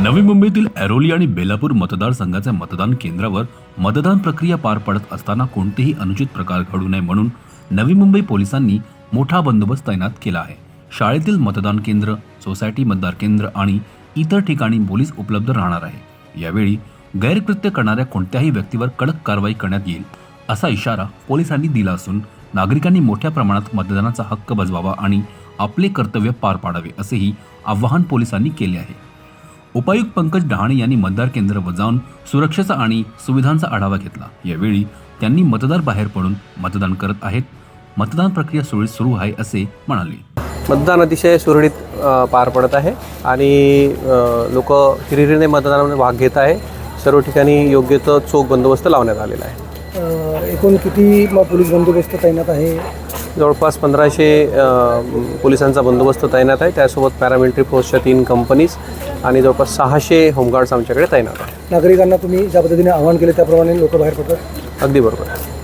नवी मुंबईतील ऐरोली आणि बेलापूर मतदारसंघाच्या मतदान केंद्रावर मतदान प्रक्रिया पार पडत असताना कोणतेही अनुचित प्रकार घडू नये म्हणून नवी मुंबई पोलिसांनी मोठा बंदोबस्त तैनात केला आहे. शाळेतील मतदान केंद्र सोसायटी मतदार केंद्र आणि इतर ठिकाणी पोलीस उपलब्ध राहणार आहे. यावेळी गैरकृत्य करणाऱ्या कोणत्याही व्यक्तीवर कडक कारवाई करण्यात येईल असा इशारा पोलिसांनी दिला असून नागरिकांनी मोठ्या प्रमाणात मतदानाचा हक्क बजवावा आणि आपले कर्तव्य पार पाडावे असेही आवाहन पोलिसांनी केले आहे. उपायुक्त पंकज डहाणे यांनी मतदार केंद्रावर जाऊन सुरक्षेचा आणि सुविधांचा आढावा घेतला. यावेळी त्यांनी मतदार बाहेर पडून मतदान करत आहेत. मतदान प्रक्रिया सुरळीत सुरू आहे असे म्हणाले. मतदान अतिशय सुरळीत पार पडत आहे आणि लोक हिरिरीने मतदानामध्ये भाग घेत आहे. सर्व ठिकाणी योग्य तो चोख बंदोबस्त लावण्यात आलेला आहे. एकूण किती पोलीस बंदोबस्त तैनात आहे? जवळपास पंधराशे पोलिसांचा बंदोबस्त तैनात आहे. त्यासोबत पॅरामिलिटरी फोर्सच्या तीन कंपनीज आणि जवळपास सहाशे होमगार्ड्स आमच्याकडे तैनात आहे नागरिकांना तुम्ही ज्या पद्धतीने आवाहन केले त्याप्रमाणे लोक बाहेर पडतात? अगदी बरोबर. आहे